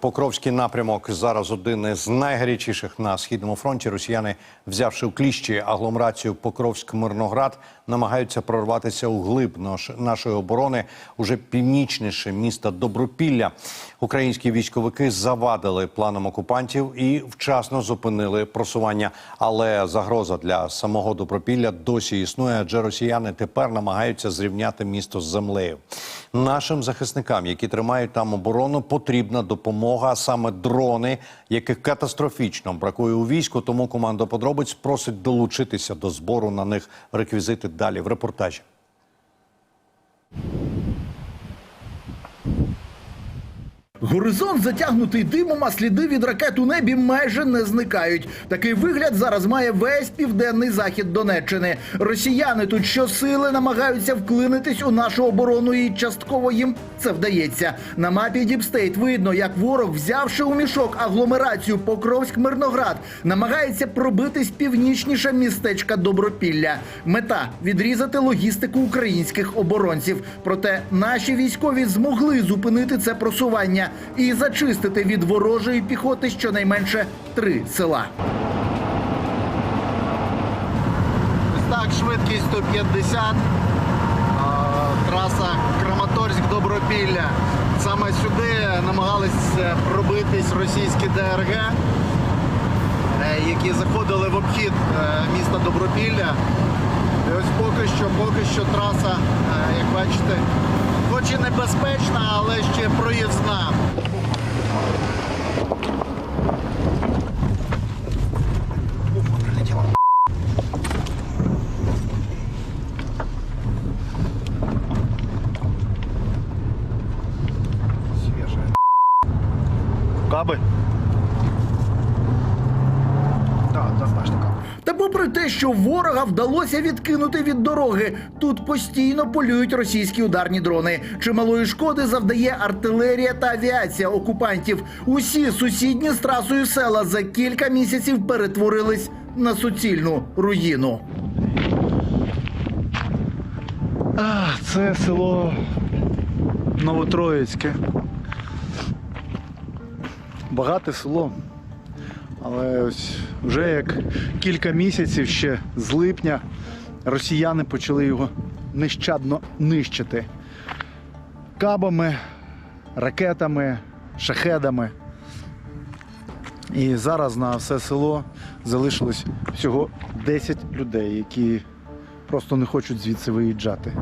Покровський напрямок зараз один із найгарячіших на східному фронті. Росіяни, взявши у кліщі агломерацію Покровськ-Мирноград, намагаються прорватися у глиб наш- нашої оборони уже північніше міста Добропілля. Українські військовики завадили планам окупантів і вчасно зупинили просування. Але загроза для самого Добропілля досі існує, адже росіяни тепер намагаються зрівняти місто з землею. Нашим захисникам, які тримають там оборону, потрібна допомога, а саме дрони, яких катастрофічно бракує у війську. Тому команда подробиць просить долучитися до збору на них реквізити далі в репортажі. Горизонт затягнутий димом, а сліди від ракет у небі майже не зникають. Такий вигляд зараз має весь південний захід Донеччини. Росіяни тут щосили намагаються вклинитись у нашу оборону, і частково їм це вдається. На мапі Діпстейт видно, як ворог, взявши у мішок агломерацію Покровськ-Мирноград, намагається пробитись північніше містечка Добропілля. Мета відрізати логістику українських оборонців. Проте наші військові змогли зупинити це просування і зачистити від ворожої піхоти щонайменше три села. Так, швидкість 150, траса Краматорськ-Добропілля. Саме сюди намагались е, пробитись російські ДРГ, е, які заходили в обхід е, міста Добропілля. І ось поки що, поки що траса, е, як бачите, хоч і небезпечна, але ще проїзна. Каби? Так, однозначно каби. Та попри те, що ворога вдалося відкинути від дороги, тут постійно полюють російські ударні дрони. Чималої шкоди завдає артилерія та авіація окупантів. Усі сусідні з трасою села за кілька місяців перетворились на суцільну руїну. А, Це село Новотроїцьке. Багате село. Але ось вже як кілька місяців ще з липня росіяни почали його нещадно нищити. Кабами, ракетами, шахедами. І зараз на все село залишилось всього 10 людей, які просто не хочуть звідси виїжджати.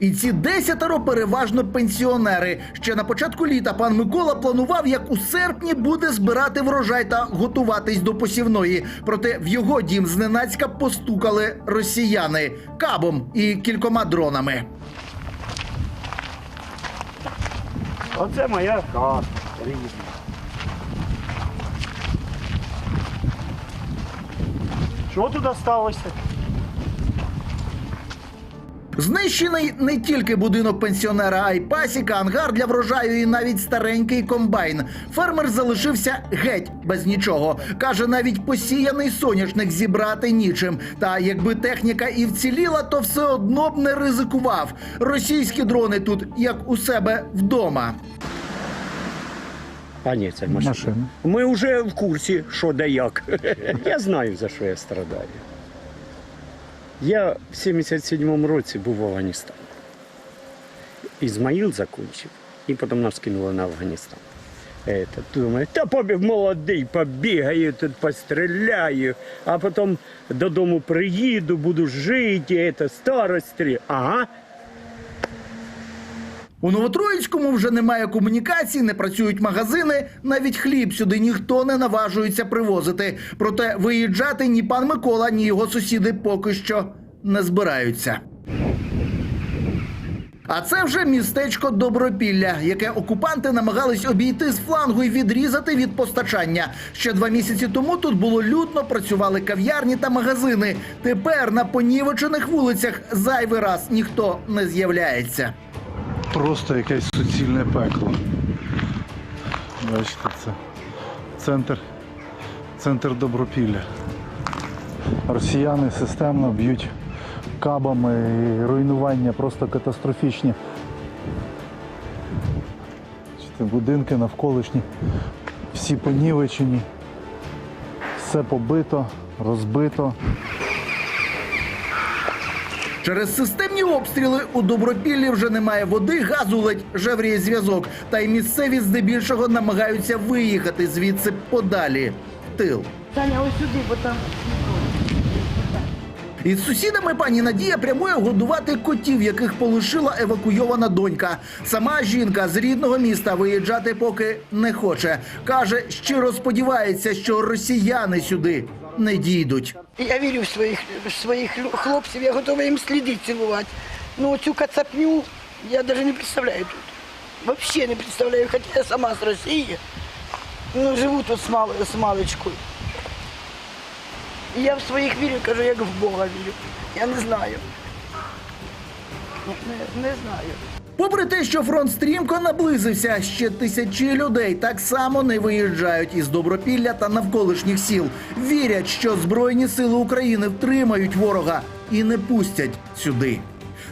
І ці десятеро переважно пенсіонери. Ще на початку літа пан Микола планував, як у серпні буде збирати врожай та готуватись до посівної. Проте в його дім зненацька постукали росіяни кабом і кількома дронами. Оце моя хата. Що тут сталося? Знищений не тільки будинок пенсіонера, а й пасіка, ангар для врожаю і навіть старенький комбайн. Фермер залишився геть без нічого. Каже, навіть посіяний соняшник зібрати нічим. Та якби техніка і вціліла, то все одно б не ризикував. Російські дрони тут як у себе вдома. А ні, це машина. Машина. Ми вже в курсі, що да як. я знаю, за що я страдаю. Я в 77-му році був в Афганістані. Ізмаїл закінчив, і потім нас кинули на Афганістан. Это, думаю, та побіг молодий, побігаю, тут постріляю, а потім додому приїду, буду жити, це, старості. Ага, У Новотроїцькому вже немає комунікацій, не працюють магазини. Навіть хліб сюди ніхто не наважується привозити. Проте виїжджати ні пан Микола, ні його сусіди поки що не збираються. А це вже містечко Добропілля, яке окупанти намагались обійти з флангу і відрізати від постачання. Ще два місяці тому тут було людно, працювали кав'ярні та магазини. Тепер на понівечених вулицях зайвий раз ніхто не з'являється. Просто якесь суцільне пекло. Бачите, це центр, центр Добропілля. Росіяни системно б'ють кабами і руйнування просто катастрофічні. Будинки навколишні, всі понівечені, все побито, розбито. Через системні обстріли у Добропіллі вже немає води, газу ледь жевріє зв'язок. Та й місцеві здебільшого намагаються виїхати звідси подалі. в Тил. Таня, ось сюди, бо там Із сусідами пані Надія прямує годувати котів, яких полишила евакуйована донька. Сама жінка з рідного міста виїжджати поки не хоче. Каже, щиро сподівається, що росіяни сюди не дійдуть. я вірю в своїх, в своїх хлопців, я готова їм сліди цілувати. Ну цю кацапню я навіть не представляю тут. Взагалі не представляю, хоча я сама з Росії. Ну, живу тут з, мал, з маличкою. І я в своїх вірю, кажу, як в Бога вірю. Я не знаю. Не, не знаю. Попри те, що фронт стрімко наблизився, ще тисячі людей так само не виїжджають із Добропілля та навколишніх сіл. Вірять, що Збройні сили України втримають ворога і не пустять сюди.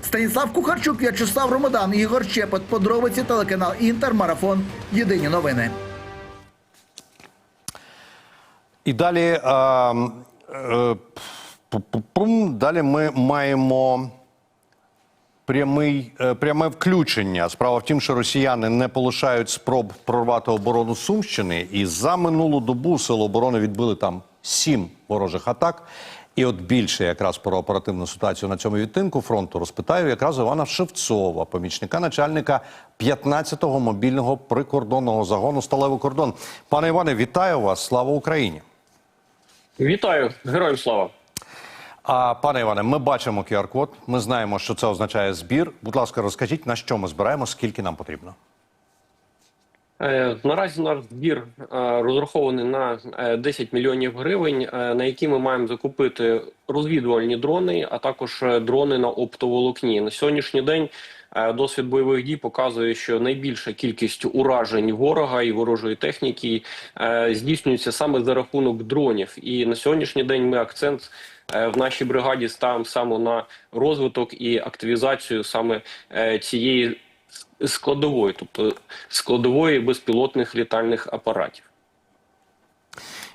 Станіслав Кухарчук, В'ячеслав Ромодан, Ігор Щепет, подробиці телеканал Інтер, Марафон. Єдині новини. І далі, е, е, пу-пу-пум, далі ми маємо прямий, е, пряме включення. Справа в тім, що росіяни не полишають спроб прорвати оборону Сумщини, і за минулу добу сили оборони відбили там сім ворожих атак. І от більше якраз про оперативну ситуацію на цьому відтинку фронту розпитаю якраз Івана Шевцова, помічника начальника 15-го мобільного прикордонного загону Сталевий кордон. Пане Іване, вітаю вас! Слава Україні! Вітаю, героям слава. А пане Іване, ми бачимо QR-код. Ми знаємо, що це означає збір. Будь ласка, розкажіть, на що ми збираємо, скільки нам потрібно. Е, Наразі наш збір е, розрахований на е, 10 мільйонів гривень, е, на які ми маємо закупити розвідувальні дрони, а також е, дрони на оптоволокні. На сьогоднішній день е, досвід бойових дій показує, що найбільша кількість уражень ворога і ворожої техніки е, здійснюється саме за рахунок дронів. І на сьогоднішній день ми акцент е, в нашій бригаді ставимо саме на розвиток і активізацію саме е, цієї складової, тобто складової безпілотних літальних апаратів.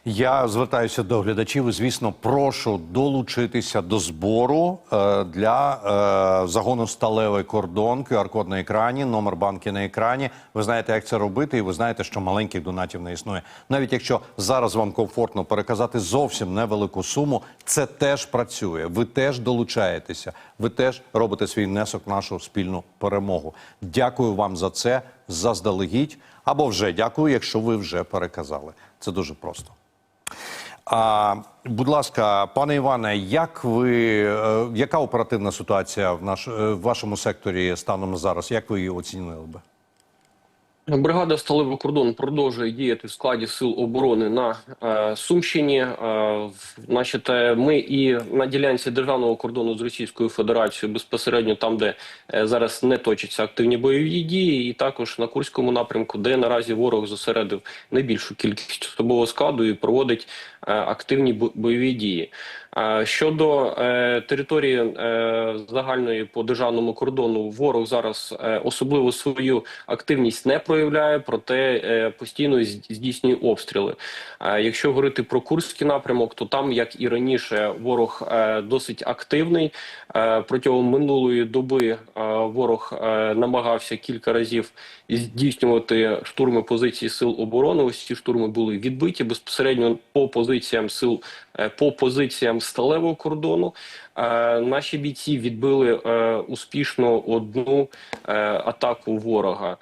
Я звертаюся до глядачів. і, Звісно, прошу долучитися до збору е, для е, загону сталевий кордон. QR-код на екрані, номер банки на екрані. Ви знаєте, як це робити, і ви знаєте, що маленьких донатів не існує. Навіть якщо зараз вам комфортно переказати зовсім невелику суму, це теж працює. Ви теж долучаєтеся, ви теж робите свій внесок в нашу спільну перемогу. Дякую вам за це заздалегідь. Або вже дякую, якщо ви вже переказали. Це дуже просто. А, будь ласка, пане Іване, як ви, е, яка оперативна ситуація в, наш, е, в вашому секторі станом зараз? Як ви її оцінили би? Бригада Сталевий кордон продовжує діяти в складі сил оборони на е, Сумщині. Е, значить, е, ми і на ділянці державного кордону з Російською Федерацією безпосередньо там, де е, зараз не точаться активні бойові дії, і також на Курському напрямку, де наразі ворог зосередив найбільшу кількість особового складу і проводить е, активні бо- бойові дії. Щодо е, території е, загальної по державному кордону, ворог зараз е, особливо свою активність не проявляє, проте постійно здійснює обстріли. Якщо говорити про Курський напрямок, то там, як і раніше, ворог досить активний. Протягом минулої доби ворог намагався кілька разів здійснювати штурми позицій сил оборони. Ось ці штурми були відбиті безпосередньо по позиціям сил по позиціям сталевого кордону. Е, Наші бійці відбили е, успішно одну е, атаку ворога.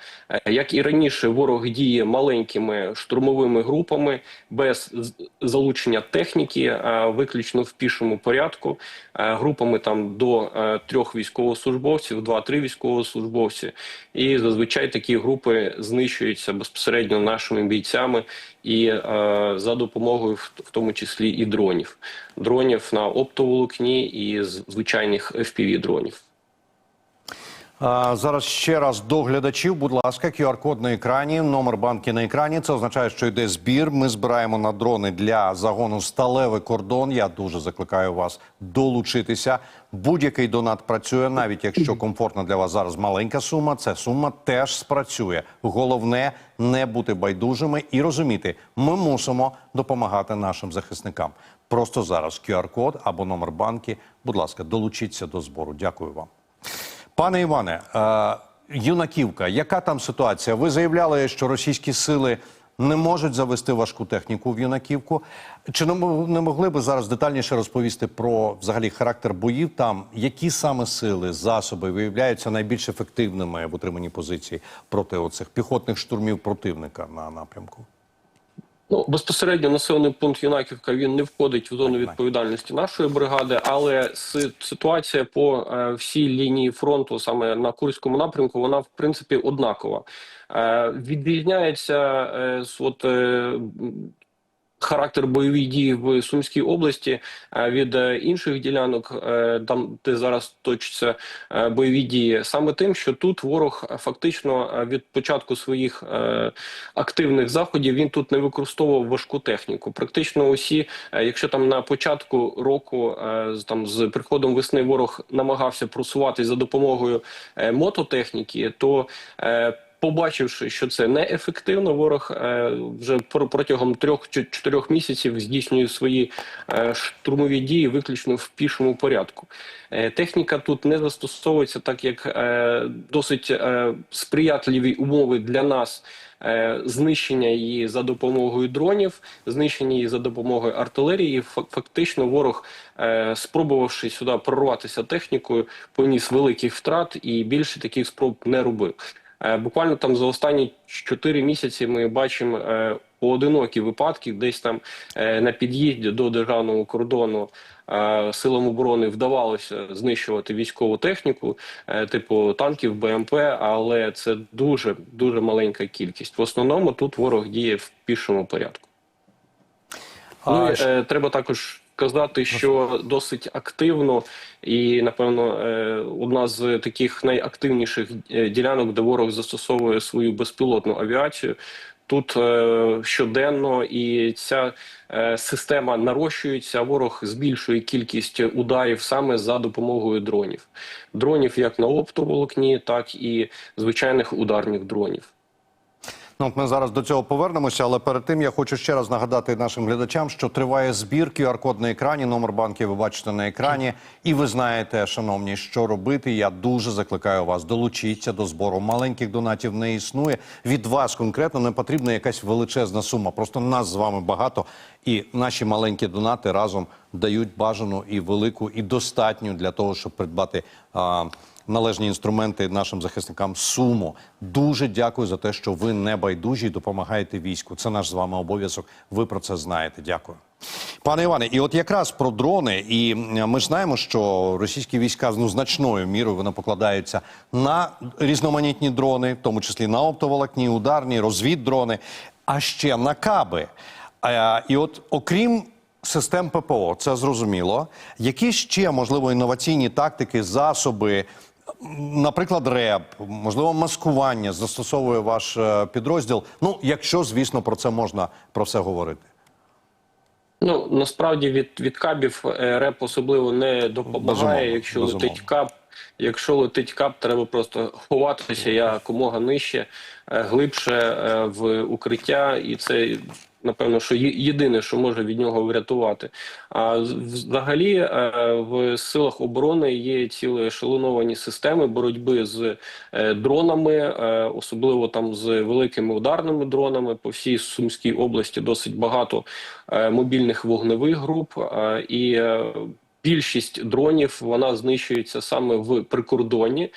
Як і раніше, ворог діє маленькими штурмовими групами без залучення техніки, виключно в пішому порядку, групами там до трьох військовослужбовців, два-три військовослужбовці. І зазвичай такі групи знищуються безпосередньо нашими бійцями і е, за допомогою в тому числі і дронів, дронів на оптоволокні і звичайних fpv дронів. Зараз ще раз до глядачів, будь ласка, QR-код на екрані, номер банки на екрані. Це означає, що йде збір. Ми збираємо на дрони для загону сталевий кордон. Я дуже закликаю вас долучитися. Будь-який донат працює, навіть якщо комфортна для вас зараз маленька сума. Ця сума теж спрацює. Головне не бути байдужими і розуміти, ми мусимо допомагати нашим захисникам. Просто зараз QR-код або номер банки. Будь ласка, долучіться до збору. Дякую вам. Пане Іване, е, юнаківка, яка там ситуація? Ви заявляли, що російські сили не можуть завести важку техніку в юнаківку. Чи не могли би зараз детальніше розповісти про взагалі характер боїв там? Які саме сили, засоби виявляються найбільш ефективними в утриманні позицій проти оцих піхотних штурмів противника на напрямку? Ну, безпосередньо населений пункт Юнаківка він не входить в зону відповідальності нашої бригади, але ситуація по е, всій лінії фронту, саме на Курському напрямку, вона в принципі однакова. Е, відрізняється е, з- от, е, характер бойових дій в Сумській області е, від е, інших ділянок, е, там де зараз точаться бойові дії, саме тим, що тут ворог фактично від початку своїх активних заходів він тут не використовував важку техніку. Практично усі, якщо там на початку року, з- там з приходом весни ворог намагався просуватись за допомогою мототехніки, то Побачивши, що це неефективно, ворог е, вже пр- протягом трьох чи чотирьох місяців здійснює свої е, штурмові дії виключно в пішому порядку. Е, техніка тут не застосовується, так як досить сприятливі умови для нас. Знищення її за допомогою дронів, знищення її за допомогою артилерії. Фак- Фактично, ворог, спробувавши сюди прорватися технікою, поніс великих втрат і більше таких спроб не робив. Е, Буквально там за останні 4 місяці ми бачимо е, поодинокі випадки, десь там е, на під'їзді до державного кордону силам оборони вдавалося знищувати військову техніку, типу танків, БМП, але це дуже дуже маленька кількість. В основному тут ворог діє в пішому порядку. Ну, і, е, треба також сказати, що досить активно і, напевно, е, одна з таких найактивніших е, ділянок, де ворог застосовує свою безпілотну авіацію. Тут е, щоденно і ця система нарощується. Ворог збільшує кількість ударів саме за допомогою дронів. Дронів як на оптоволокні, так і звичайних ударних дронів. Ну, ми зараз до цього повернемося, але перед тим я хочу ще раз нагадати нашим глядачам, що триває збір. QR-код на екрані, номер банки ви бачите на екрані. І ви знаєте, шановні, що робити. Я дуже закликаю вас. Долучіться до збору. Маленьких донатів не існує. Від вас конкретно не потрібна якась величезна сума. Просто нас з вами багато, і наші маленькі донати разом дають бажану і велику, і достатню для того, щоб придбати. А, належні інструменти нашим захисникам суму. Дуже дякую за те, що ви не байдужі і допомагаєте війську. Це наш з вами обов'язок. Ви про це знаєте. Дякую. Пане Іване, і от якраз про дрони, і ми ж знаємо, що російські війська ну, значною мірою вони покладаються на різноманітні дрони, в тому числі на оптоволокні, ударні, розвіддрони, а ще на каби. І от окрім систем ППО, це зрозуміло. Які ще можливо інноваційні тактики, засоби, наприклад, реп, можливо, маскування застосовує ваш е, підрозділ? Ну, якщо, звісно, про це можна про все говорити. Ну насправді від, від кабів е, реп особливо не допомагає. Безумовно, якщо безумовно. летить кап, якщо летить кап, треба просто ховатися якомога нижче, е, глибше е, в укриття, і це напевно, що єдине, що може від нього врятувати. А взагалі е, в силах оборони є цілі ешелоновані системи боротьби з дронами, особливо там з великими ударними дронами по всій Сумській області. Досить багато мобільних вогневих груп і. Більшість дронів вона знищується саме в прикордонні е,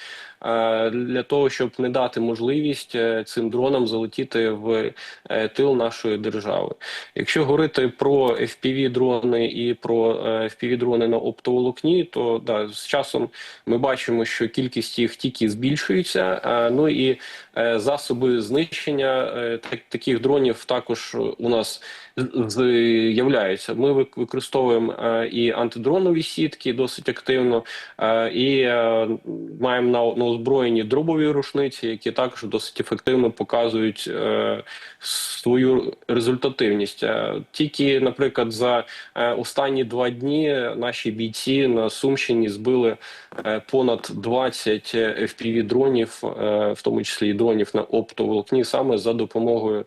для того, щоб не дати можливість е, цим дронам залетіти в е, тил нашої держави. Якщо говорити про fpv дрони і про е, fpv дрони на оптоволокні, то да, з часом ми бачимо, що кількість їх тільки збільшується. е, Ну і е, засоби знищення е, таких дронів також у нас з'являються. Ми використовуємо е, і антидронові сітки досить активно, е, і е, маємо на озброєні дробові рушниці, які також досить ефективно показують е, свою результативність. Е, Тільки, наприклад, за е, останні два дні наші бійці на Сумщині збили е, понад 20 fpv дронів, е, в тому числі і дронів на оптоволокні, саме за допомогою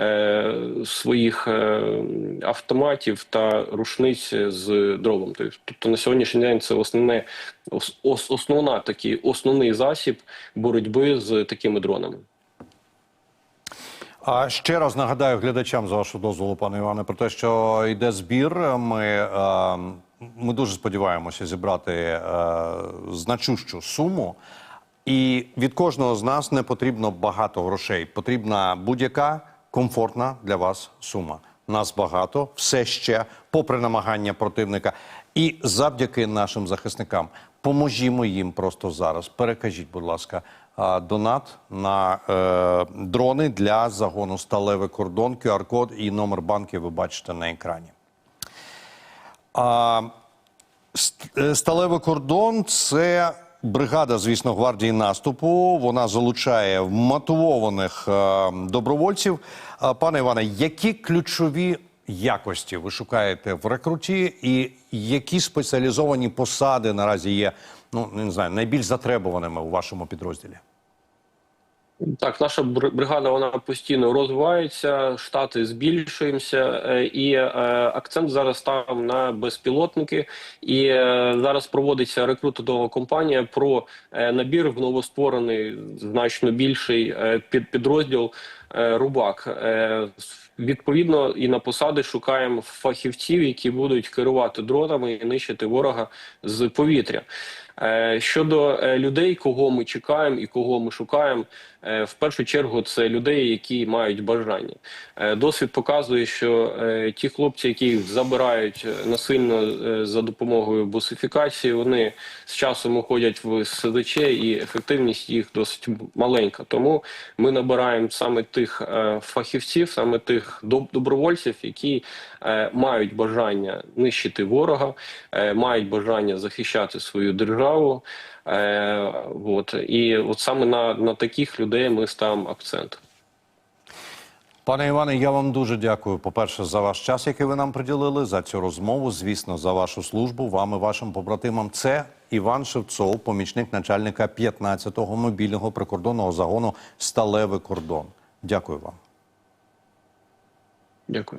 е, своїх е, автоматів та рушниць з дробом. Тобто на сьогоднішній день це основне ос- ос- основна такий основний засіб боротьби з такими дронами. А ще раз нагадаю глядачам з вашого дозволу, пане Іване, про те, що йде збір. Ми, е, ми дуже сподіваємося зібрати е, значущу суму. І від кожного з нас не потрібно багато грошей. Потрібна будь-яка комфортна для вас сума. Нас багато, все ще, попри намагання противника. І завдяки нашим захисникам. Поможімо їм просто зараз. Перекажіть, будь ласка, донат на е, дрони для загону сталевий кордон, QR-код і номер банків ви бачите на екрані. А, е, Сталевий кордон це бригада, звісно, гвардії наступу. Вона залучає вмотивованих е, добровольців. Пане Іване, які ключові якості ви шукаєте в рекруті, і які спеціалізовані посади наразі є ну не знаю найбільш затребуваними у вашому підрозділі? Так, наша бр- бригада вона постійно розвивається, штати збільшуємося, е, і е, акцент зараз став на безпілотники. І е, зараз проводиться рекрутингова кампанія про е, набір в новостворений значно більший е, під підрозділ е, Рубак. Е, Відповідно, і на посади шукаємо фахівців, які будуть керувати дронами і нищити ворога з повітря. Е, Щодо е, людей, кого ми чекаємо і кого ми шукаємо, в першу чергу це людей, які мають бажання. Е, Досвід показує, що е, ті хлопці, які забирають е, насильно е, за допомогою бусифікації, вони з часом уходять в СЗЧ, і ефективність їх досить маленька. Тому ми набираємо саме тих е, фахівців, саме тих доб- добровольців, які е, мають бажання нищити ворога, е, мають бажання захищати свою державу. Е, от. І от саме на, на таких людей ми ставимо акцент. Пане Іване, я вам дуже дякую. По-перше, за ваш час, який ви нам приділили, за цю розмову. Звісно, за вашу службу. Вам і вашим побратимам. Це Іван Шевцов, помічник начальника 15-го мобільного прикордонного загону Сталевий кордон. Дякую вам. Дякую.